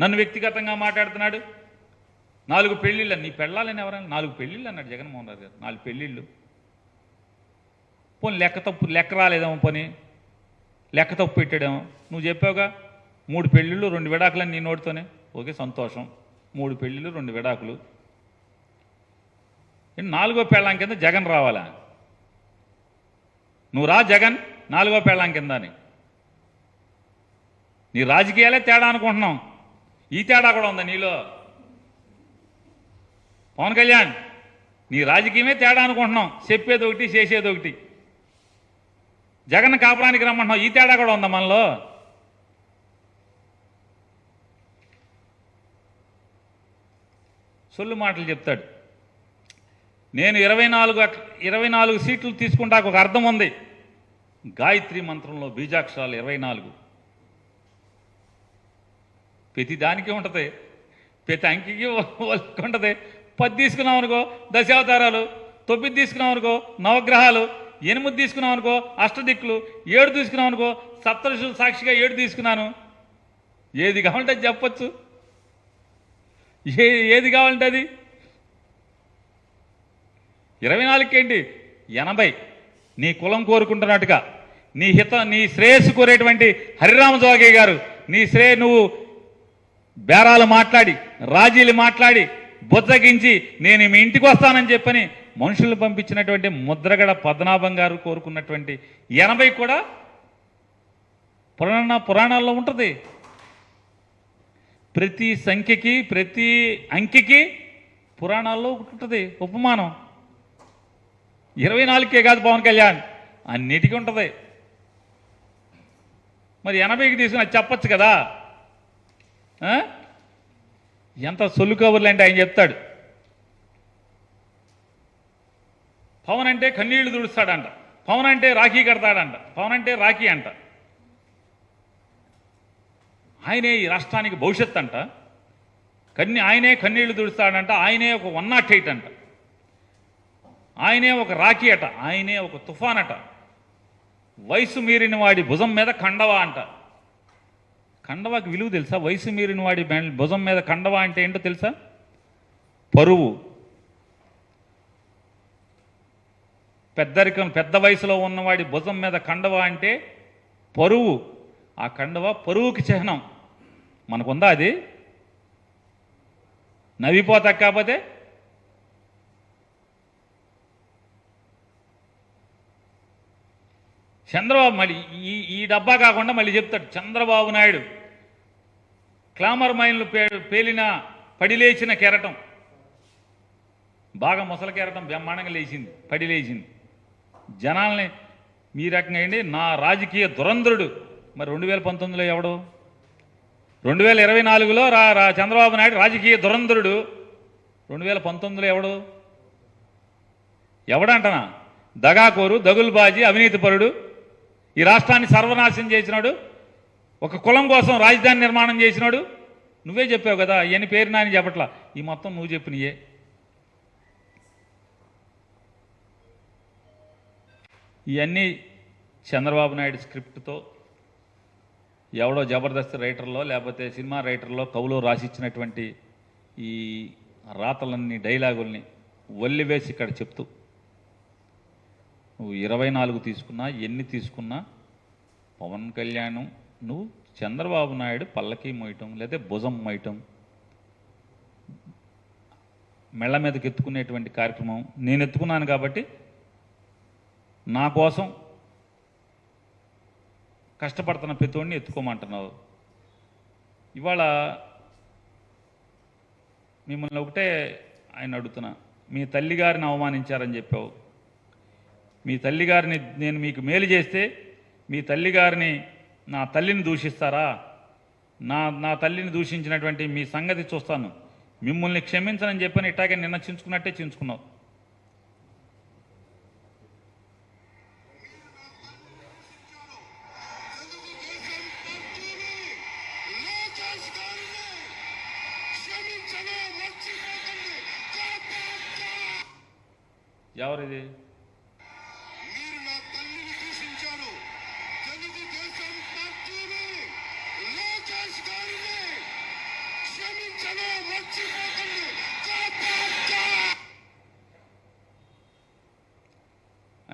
నన్ను వ్యక్తిగతంగా మాట్లాడుతున్నాడు. నాలుగు పెళ్ళిళ్ళు నీ పెళ్ళాలని ఎవరైనా నాలుగు పెళ్ళిళ్ళు అన్నాడు జగన్మోహన్ రెడ్డి గారు. నాలుగు పెళ్ళిళ్ళు. పోనీ లెక్క తప్పు లెక్క రాలేదేమో పని. లెక్క తప్పు పెట్టాడేమో. నువ్వు చెప్పావుగా మూడు పెళ్ళిళ్ళు రెండు విడాకులని నీ నోటితోనే. ఓకే సంతోషం. మూడు పెళ్ళిళ్ళు రెండు విడాకులు. నాలుగో పెళ్ళాం కింద జగన్ రావాలా? నువ్వు రా జగన్ నాలుగో పెళ్ళాం కింద అని. నీ రాజకీయాలే తేడా అనుకుంటున్నాం. ఈ తేడా కూడా ఉందా నీలో? పవన్ కళ్యాణ్ నీ రాజకీయమే తేడా అనుకుంటున్నాం. చెప్పేది ఒకటి చేసేది ఒకటి. జగన్ కాపురానికి రమ్మంటున్నాం ఈ తేడా కూడా ఉందా మనలో? సొల్లు మాటలు చెప్తాడు. నేను ఇరవై నాలుగు ఇరవై నాలుగు సీట్లు తీసుకుంటాకు ఒక అర్థం ఉంది. గాయత్రి మంత్రంలో బీజాక్షరాలు ఇరవై నాలుగు. ప్రతి దానికి ఉంటుంది. ప్రతి అంకికి ఉంటుంది పది తీసుకున్నాం అనుకో దశావతారాలు. తొమ్మిది తీసుకున్నాం అనుకో నవగ్రహాలు. ఎనిమిది తీసుకున్నాం అనుకో అష్టదిక్కులు. ఏడు తీసుకున్నాం అనుకో సప్తరుషులు సాక్షిగా ఏడు తీసుకున్నాను. ఏది కావాలంటే అది చెప్పొచ్చు. ఏ ఏది కావాలంటే అది? ఇరవై నాలుగుకేంటి? ఎనభై. నీ కులం కోరుకుంటున్నట్టుగా. నీ హిత నీ శ్రేయస్సు కోరేటువంటి హరిరామ జోగి గారు. నీ శ్రేయ నువ్వు బేరాలు మాట్లాడి రాజీలు మాట్లాడి బుజ్జగించి నేను మీ ఇంటికి వస్తానని చెప్పని మనుషులు పంపించినటువంటి ముద్రగడ పద్మనాభం గారు కోరుకున్నటువంటి ఎనభై కూడా పురాణ పురాణాల్లో ఉంటుంది. ప్రతి సంఖ్యకి ప్రతి అంకెకి పురాణాల్లో ఒకటి ఉంటుంది ఉపమానం. ఇరవై నాలుగుకే కాదు పవన్ కళ్యాణ్ అన్నిటికీ ఉంటుంది. మరి ఎనభైకి తీసుకుని అది చెప్పచ్చు కదా? ఎంత సొల్లు కబుర్లు అంటే ఆయన చెప్తాడు. పవన్ అంటే కన్నీళ్ళు తుడుస్తాడంట పవన్ అంటే రాఖీ కడతాడంట. పవన్ అంటే రాఖీ అంట. ఆయనే ఈ రాష్ట్రానికి భవిష్యత్ అంట. కన్ని ఆయనే కన్నీళ్ళు తుడుస్తాడంట ఆయనే ఒక వన్ నాట్ ఎయిట్ అంట. ఆయనే ఒక రాఖీ అట. ఆయనే ఒక తుఫాన్ అట. వయసు మీరిన వాడి భుజం మీద కండవా అంట. కండవాకి విలువ తెలుసా? వయసు మీరిన వాడి భుజం మీద కండవా అంటే ఏంటో తెలుసా? పరువు. పెద్దరికం పెద్ద వయసులో ఉన్నవాడి భుజం మీద కండవా అంటే పరువు. ఆ కండవ పరువుకి చిహ్నం. మనకుందా అది? నవ్విపోతా కాకపోతే చంద్రబాబు మళ్ళీ ఈ ఈ డబ్బా కాకుండా మళ్ళీ చెప్తాడు చంద్రబాబు నాయుడు. క్లామర్ మైన్లు పే పేలిన పడి లేచిన కెరటం. బాగా ముసల కెరటం బ్రహ్మాండంగా లేచింది పడి లేచింది. జనాల్ని మీ రకంగా అండి నా రాజకీయ దురంధ్రుడు. మరి రెండు వేల పంతొమ్మిదిలో ఎవడు? రెండు వేల ఇరవై నాలుగులో రా రా చంద్రబాబు నాయుడు రాజకీయ దురంధ్రుడు. రెండు వేల పంతొమ్మిదిలో ఎవడు? ఎవడంటనా? దగాకోరు దగులుబాజీ అవినీతిపరుడు ఈ రాష్ట్రాన్ని సర్వనాశనం చేసినాడు. ఒక కులం కోసం రాజధాని నిర్మాణం చేసినాడు. నువ్వే చెప్పావు కదా ఇవన్నీ పేరు నాని చెప్పట్లా. ఈ మొత్తం నువ్వు చెప్పినయే. ఇవన్నీ చంద్రబాబు నాయుడు స్క్రిప్ట్తో ఎవడో జబర్దస్త్ రైటర్లో లేకపోతే సినిమా రైటర్లో కవులో రాసిచ్చినటువంటి ఈ రాతలన్నీ డైలాగుల్ని వల్లివేసి ఇక్కడ చెప్తూ నువ్వు ఇరవై నాలుగు తీసుకున్నా ఎన్ని తీసుకున్నా పవన్ కళ్యాణ్ నువ్వు చంద్రబాబు నాయుడు పల్లకి మోయటం లేదా భుజం మోయటం మెళ్ళ మీదకి ఎత్తుకునేటువంటి కార్యక్రమం నేను ఎత్తుకున్నాను కాబట్టి నా కోసం కష్టపడుతున్న ప్రతివాడిని ఎత్తుకోమంటున్నావు. ఇవాళ మిమ్మల్ని ఒకటే ఆయన అడుగుతున్నా మీ తల్లిగారిని అవమానించారని చెప్పావు. మీ తల్లిగారిని నేను మీకు మేలు చేస్తే మీ తల్లిగారిని నా తల్లిని దూషిస్తారా? నా నా తల్లిని దూషించినటువంటి మీ సంగతి చూస్తాను. మిమ్మల్ని క్షమించనని చెప్పని ఇట్టాగే నిన్న చించుకున్నట్టే చించుకున్నావు. ఎవరిది?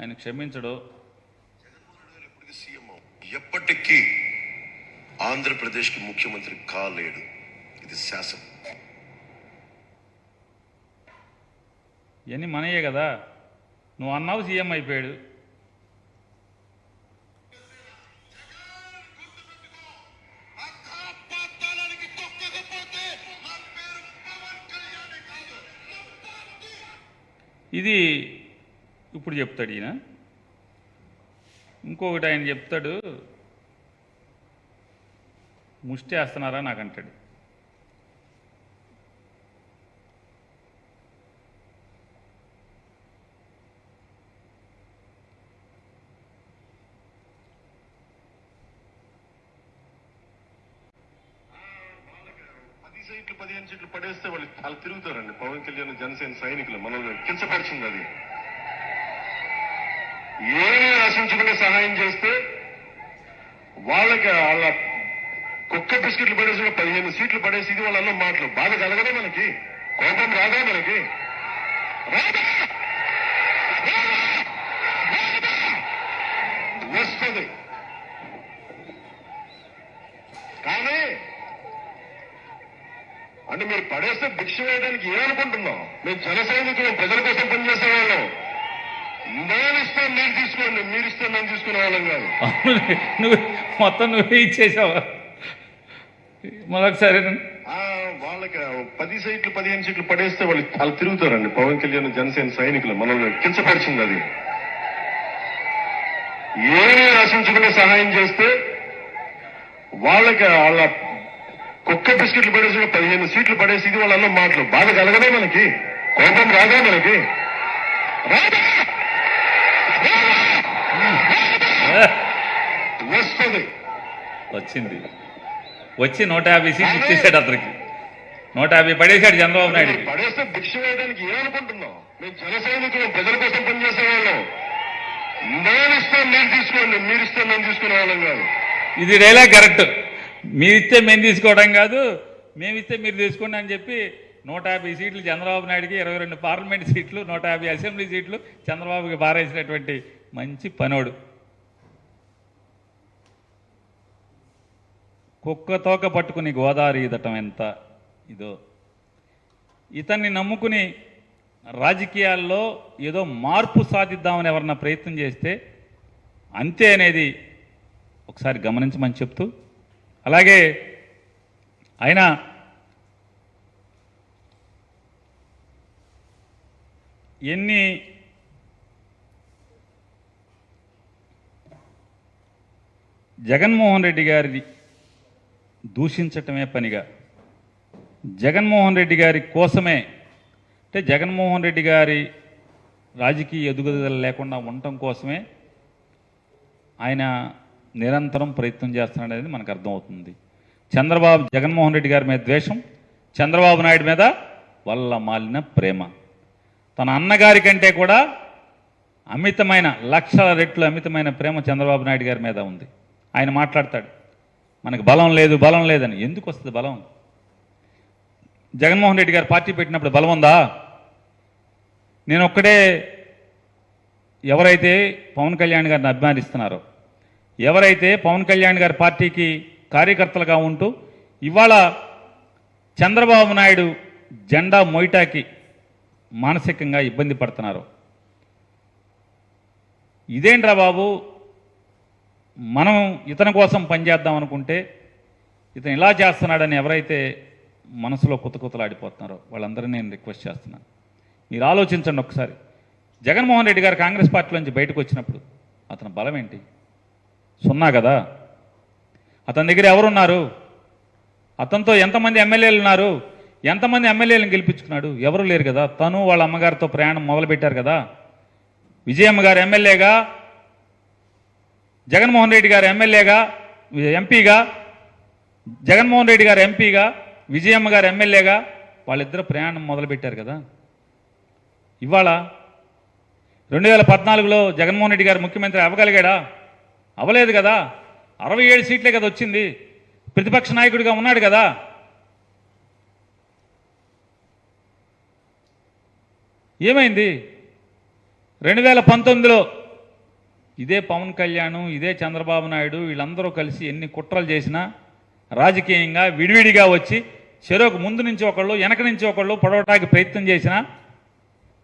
ఆయన క్షమించడు. ఎప్పటికీ సీఎం అవ్వం. ఎప్పటికీ ఆంధ్రప్రదేశ్కి ముఖ్యమంత్రి కాలేడు. ఇది శాసనం. ఇవన్నీ మనయే కదా. నువ్వు అన్నావు సీఎం అయిపోయాడు. ఇది ఇప్పుడు చెప్తాడు ఈయన. ఇంకొకటి ఆయన చెప్తాడు ముష్టి వేస్తున్నారా నాకు అంటాడు. సీట్లు పదిహేను సీట్లు పడేస్తే వాళ్ళు వాళ్ళు తిరుగుతారండి. పవన్ కళ్యాణ్ జనసేన సైనికులు మనల్ని కించపరిచింది అది. ఏమీ ఆశించకుండా సహాయం చేస్తే వాళ్ళకి వాళ్ళ కుక్క బిస్కెట్లు పడేసిన పదిహేను సీట్లు పడేసి ఇది వాళ్ళ మాటలు. బాధ కలగదా మనకి. కోపం రాదా మనకి? వస్తుంది. కానీ అంటే మీరు పడేస్తే భిక్ష వేయడానికి ఏమనుకుంటున్నాం మేము జన సైనికులు ప్రజల కోసం పనిచేసే వాళ్ళం. నేను ఇస్తే మీరు తీసుకోండి మీరు ఇస్తే మేము తీసుకునే వాళ్ళం కాదు నువ్వు మొత్తం నువ్వే ఇచ్చేసావు? మరొకసారి ఆ, వాళ్ళకి పది సీట్లు పదిహేను సీట్లు పడేస్తే వాళ్ళు వాళ్ళు తిరుగుతారండి. పవన్ కళ్యాణ్ జనసేన సైనికులు మనల్ని కించపరిచింది అది. ఏమీ ఆశించకుండా సహాయం చేస్తే వాళ్ళకి వాళ్ళ కుక్క బిస్కెట్లు పడేసిన పదిహేను సీట్లు పడేసి ఇది వాళ్ళ మాటలు. బాధ కలగదా మనకి. కోపం రాదా మనకి. రాదా? వస్తుంది. వచ్చింది. వచ్చి నూట యాభై సీట్లు ఇచ్చేసాడు అతనికి. నూట యాభై పడేశాడు చంద్రబాబు నాయుడు. మీరు పడేస్తే భిక్ష వేయడానికి ఏమనుకుంటున్నాం మేము జన సైనికులు ప్రజల కోసం నేను ఇస్తే మీరు తీసుకోండి మీరు ఇస్తే మేము తీసుకునే వాళ్ళం కాదు. ఇది డైలాగ్ కరెక్ట్. మీరిస్తే మేము తీసుకోవడం కాదు మేమిస్తే మీరు తీసుకోండి అని చెప్పి నూట యాభై సీట్లు చంద్రబాబు నాయుడుకి ఇరవై రెండు పార్లమెంట్ సీట్లు నూట యాభై అసెంబ్లీ సీట్లు చంద్రబాబుకి బారేసినటువంటి మంచి పనోడు. కుక్క తోక పట్టుకుని గోదావరి ఈదటం ఎంత ఇదో. ఇతన్ని నమ్ముకుని రాజకీయాల్లో ఏదో మార్పు సాధిద్దామని ఎవరన్నా ప్రయత్నం చేస్తే అంతే అనేది ఒకసారి గమనించమని చెప్తూ అలాగే ఆయన ఎన్ని జగన్మోహన్ రెడ్డి గారిది దూషించటమే పనిగా. జగన్మోహన్ రెడ్డి గారి కోసమే అంటే జగన్మోహన్ రెడ్డి గారి రాజకీయ ఎదుగుదల లేకుండా ఉండటం కోసమే ఆయన నిరంతరం ప్రయత్నం చేస్తున్నాడనేది మనకు అర్థమవుతుంది. చంద్రబాబు జగన్మోహన్ రెడ్డి గారి మీద ద్వేషం చంద్రబాబు నాయుడు మీద వల్ల మాలిన ప్రేమ. తన అన్నగారి కంటే కూడా అమితమైన లక్షల రెట్లు అమితమైన ప్రేమ చంద్రబాబు నాయుడు గారి మీద ఉంది. ఆయన మాట్లాడతాడు మనకు బలం లేదు బలం లేదని. ఎందుకు వస్తుంది బలం? జగన్మోహన్ రెడ్డి గారు పార్టీ పెట్టినప్పుడు బలం ఉందా? నేను ఒక్కడే ఎవరైతే పవన్ కళ్యాణ్ గారిని అభిమానిస్తున్నారో ఎవరైతే పవన్ కళ్యాణ్ గారి పార్టీకి కార్యకర్తలుగా ఉంటూ ఇవాళ చంద్రబాబు నాయుడు జెండా మొయిటాకి మానసికంగా ఇబ్బంది పడుతున్నారు. ఇదేంట్రా బాబు? మనం ఇతని కోసం పనిచేద్దాం అనుకుంటే ఇతను ఇలా చేస్తున్నాడని ఎవరైతే మనసులో కుతకుతలాడిపోతున్నారో వాళ్ళందరినీ నేను రిక్వెస్ట్ చేస్తున్నాను. మీరు ఆలోచించండి ఒకసారి. జగన్మోహన్ రెడ్డి గారు కాంగ్రెస్ పార్టీలోంచి బయటకు వచ్చినప్పుడు అతని బలం ఏంటి? సున్నా కదా? అతని దగ్గర ఎవరున్నారు? అతనితో ఎంతమంది ఎమ్మెల్యేలు ఉన్నారు? ఎంతమంది ఎమ్మెల్యేలను గెలిపించుకున్నాడు? ఎవరు లేరు కదా. తను వాళ్ళ అమ్మగారితో ప్రయాణం మొదలుపెట్టారు కదా. విజయమ్మ గారు ఎమ్మెల్యేగా జగన్మోహన్ రెడ్డి గారు ఎమ్మెల్యేగా ఎంపీగా జగన్మోహన్ రెడ్డి గారు ఎంపీగా విజయమ్మ గారు ఎమ్మెల్యేగా వాళ్ళిద్దరు ప్రయాణం మొదలుపెట్టారు కదా. ఇవాళ రెండు వేల పద్నాలుగులో జగన్మోహన్ రెడ్డి గారు ముఖ్యమంత్రి అవ్వగలిగాడా? అవ్వలేదు కదా. అరవై ఏడు సీట్లే కదా వచ్చింది. ప్రతిపక్ష నాయకుడిగా ఉన్నాడు కదా. ఏమైంది? రెండు వేల పంతొమ్మిదిలో ఇదే పవన్ కళ్యాణ్ ఇదే చంద్రబాబు నాయుడు వీళ్ళందరూ కలిసి ఎన్ని కుట్రలు చేసినా రాజకీయంగా విడివిడిగా వచ్చి చెరోకు ముందు నుంచి ఒకళ్ళు వెనక నుంచి ఒకళ్ళు పొడవటానికి ప్రయత్నం చేసినా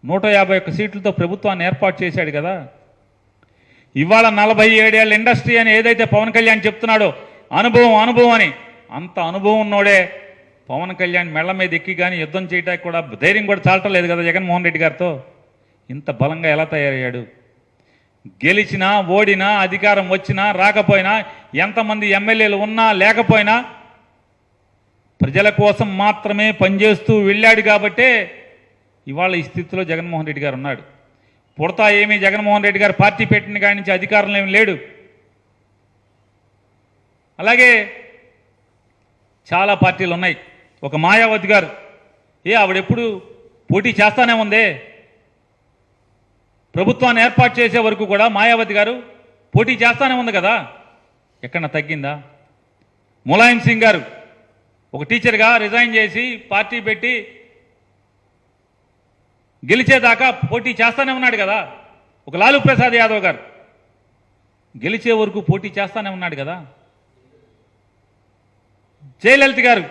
నూట యాభై ఒక్క సీట్లతో ప్రభుత్వాన్ని ఏర్పాటు చేశాడు కదా. ఇవాళ నలభై ఏడేళ్ళ ఇండస్ట్రీ అని ఏదైతే పవన్ కళ్యాణ్ చెప్తున్నాడో అనుభవం అనుభవం అని అంత అనుభవం ఉన్నోడే పవన్ కళ్యాణ్ మెళ్ళ మీద ఎక్కి కానీ యుద్ధం చేయడానికి కూడా ధైర్యం కూడా చాలటలేదు కదా జగన్మోహన్ రెడ్డి గారితో? ఇంత బలంగా ఎలా తయారయ్యాడు? గెలిచినా ఓడినా అధికారం వచ్చినా రాకపోయినా ఎంతమంది ఎమ్మెల్యేలు ఉన్నా లేకపోయినా ప్రజల కోసం మాత్రమే పనిచేస్తూ వెళ్ళాడు కాబట్టే ఇవాళ ఈ స్థితిలో జగన్మోహన్ రెడ్డి గారు ఉన్నాడు. పుడతా ఏమీ జగన్మోహన్ రెడ్డి గారు పార్టీ పెట్టిన కాడి నుంచి అధికారంలో ఏమి లేడు. అలాగే చాలా పార్టీలు ఉన్నాయి. ఒక మాయావతి గారు ఏ ఆవిడెప్పుడు పోటీ చేస్తానే ఉందే? ప్రభుత్వాన్ని ఏర్పాటు చేసే వరకు కూడా మాయావతి గారు పోటీ చేస్తానే ఉంది కదా? ఎక్కడన్నా తగ్గిందా? ములాయం సింగ్ గారు ఒక టీచర్గా రిజైన్ చేసి పార్టీ పెట్టి గెలిచేదాకా పోటీ చేస్తానే ఉన్నాడు కదా? ఒక లాలూ ప్రసాద్ యాదవ్ గారు గెలిచే వరకు పోటీ చేస్తానే ఉన్నాడు కదా? జయలలిత గారు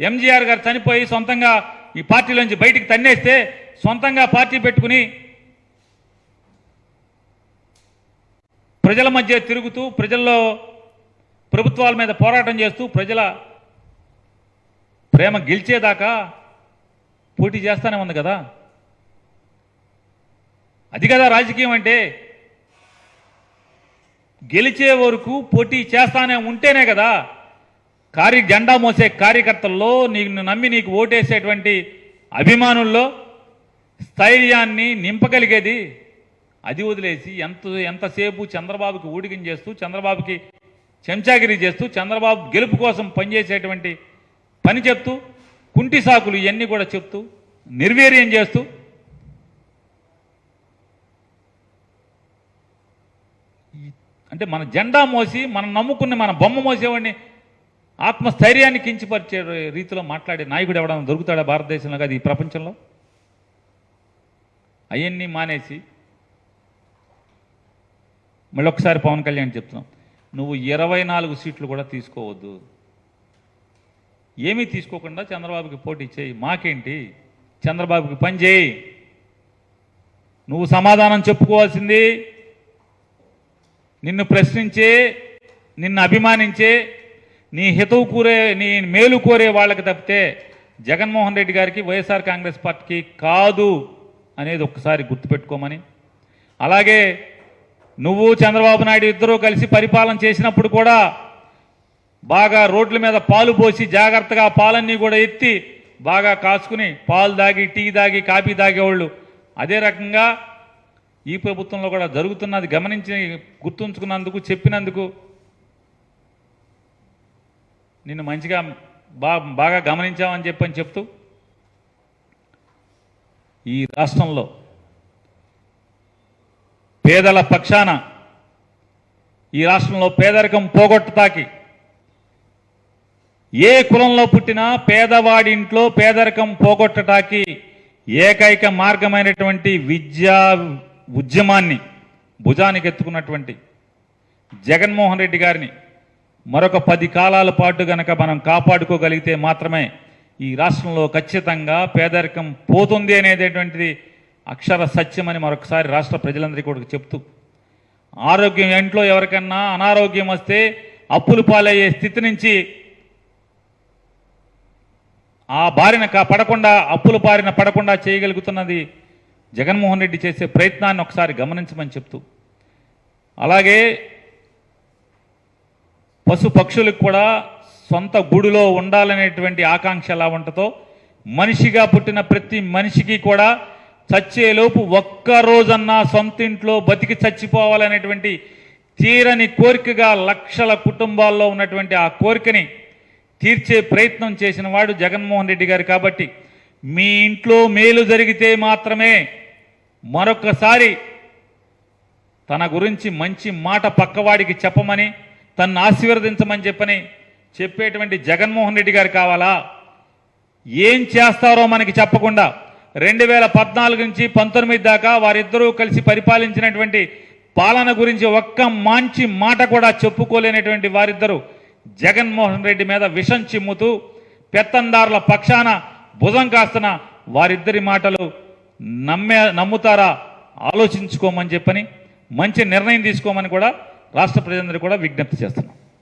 ఎంజీఆర్ గారు చనిపోయి సొంతంగా ఈ పార్టీలోంచి బయటికి తన్నేస్తే సొంతంగా పార్టీ పెట్టుకుని ప్రజల మధ్య తిరుగుతూ ప్రజల్లో ప్రభుత్వాల మీద పోరాటం చేస్తూ ప్రజల ప్రేమ గెలిచేదాకా పోటీ చేస్తానే ఉంది కదా. అది కదా రాజకీయం అంటే. గెలిచే వరకు పోటీ చేస్తానే ఉంటేనే కదా కార్య జెండా మోసే కార్యకర్తల్లో నీకు నమ్మి నీకు ఓటేసేటువంటి అభిమానుల్లో స్థైర్యాన్ని నింపగలిగేది అది వదిలేసి ఎంత ఎంతసేపు చంద్రబాబుకి ఊడిగం చేస్తూ చంద్రబాబుకి చెంచాగిరి చేస్తూ చంద్రబాబు గెలుపు కోసం పనిచేసేటువంటి పని చెప్తూ కుంటి సాకులు ఇవన్నీ కూడా చెప్తూ నిర్వీర్యం చేస్తూ అంటే మన జెండా మోసి మనం నమ్ముకున్న మన బొమ్మ మోసేవాడిని ఆత్మస్థైర్యాన్ని కించపరిచే రీతిలో మాట్లాడే నాయకుడు ఎవడన్నా దొరుకుతాడా భారతదేశంలో కాదు ఈ ప్రపంచంలో? అవన్నీ మానేసి మళ్ళీ ఒకసారి పవన్ కళ్యాణ్ చెప్తున్నాం. నువ్వు ఇరవై నాలుగు సీట్లు కూడా తీసుకోవద్దు. ఏమీ తీసుకోకుండా చంద్రబాబుకి పోటీ చేయి. మాకేంటి? చంద్రబాబుకి పని చేయి. నువ్వు సమాధానం చెప్పుకోవాల్సింది. నిన్ను ప్రశ్నించే నిన్ను అభిమానించే నీ హితవు కూరే నీ మేలు కోరే వాళ్ళకి తప్పితే జగన్మోహన్ రెడ్డి గారికి వైఎస్ఆర్ కాంగ్రెస్ పార్టీకి కాదు అనేది ఒక్కసారి గుర్తుపెట్టుకోమని. అలాగే నువ్వు చంద్రబాబు నాయుడు ఇద్దరూ కలిసి పరిపాలన చేసినప్పుడు కూడా బాగా రోడ్ల మీద పాలు పోసి జాగ్రత్తగా పాలన్నీ కూడా ఎత్తి బాగా కాచుకుని పాలు దాగి టీ దాగి కాఫీ తాగేవాళ్ళు. అదే రకంగా ఈ ప్రభుత్వంలో కూడా జరుగుతున్నది గమనించి గుర్తుంచుకున్నందుకు చెప్పినందుకు నిన్ను మంచిగా బా బాగా గమనించామని చెప్పని చెప్తూ ఈ రాష్ట్రంలో పేదల పక్షాన ఈ రాష్ట్రంలో పేదరికం పోగొట్టతాకి ఏ కులంలో పుట్టినా పేదవాడి ఇంట్లో పేదరికం పోగొట్టటాకి ఏకైక మార్గమైనటువంటి విద్యా ఉద్యమాన్ని భుజానికి ఎత్తుకున్నటువంటి జగన్మోహన్ రెడ్డి గారిని మరొక పది కాలాల పాటు గనక మనం కాపాడుకోగలిగితే మాత్రమే ఈ రాష్ట్రంలో ఖచ్చితంగా పేదరికం పోతుంది అనేటటువంటిది అక్షర సత్యమని మరొకసారి రాష్ట్ర ప్రజలందరికీ కూడా చెప్తూ ఆరోగ్యం ఇంట్లో ఎవరికన్నా అనారోగ్యం వస్తే అప్పులు పాలయ్యే స్థితి నుంచి ఆ బారిన కా- పడకుండా అప్పుల బారిన పడకుండా చేయగలుగుతున్నది జగన్మోహన్ రెడ్డి చేసే ప్రయత్నాన్ని ఒకసారి గమనించమని చెప్తూ అలాగే పశు పక్షులకు కూడా సొంత గుడిలో ఉండాలనేటువంటి ఆకాంక్ష ఎలా ఉంటుందో మనిషిగా పుట్టిన ప్రతి మనిషికి కూడా చచ్చేలోపు ఒక్క రోజన్నా సొంత ఇంట్లో బతికి చచ్చిపోవాలనేటువంటి తీరని కోరికగా లక్షల కుటుంబాల్లో ఉన్నటువంటి ఆ కోరికని తీర్చే ప్రయత్నం చేసిన వాడు జగన్మోహన్ రెడ్డి గారు కాబట్టి మీ ఇంట్లో మేలు జరిగితే మాత్రమే మరొకసారి తన గురించి మంచి మాట పక్కవాడికి చెప్పమని తన్ను ఆశీర్వదించమని చెప్పని చెప్పేటువంటి జగన్మోహన్ రెడ్డి గారు కావాలా? ఏం చేస్తారో మనకి చెప్పకుండా రెండు వేల పద్నాలుగు నుంచి పంతొమ్మిది దాకా వారిద్దరూ కలిసి పరిపాలించినటువంటి పాలన గురించి ఒక్క మంచి మాట కూడా చెప్పుకోలేనటువంటి వారిద్దరూ జగన్మోహన్ రెడ్డి మీద విషం చిమ్ముతూ పెత్తందారుల పక్షాన భుజం కాస్తున్న వారిద్దరి మాటలు నమ్మే నమ్ముతారా? ఆలోచించుకోమని చెప్పని మంచి నిర్ణయం తీసుకోమని కూడా రాష్ట్ర ప్రజలందరూ కూడా విజ్ఞప్తి చేస్తున్నాం.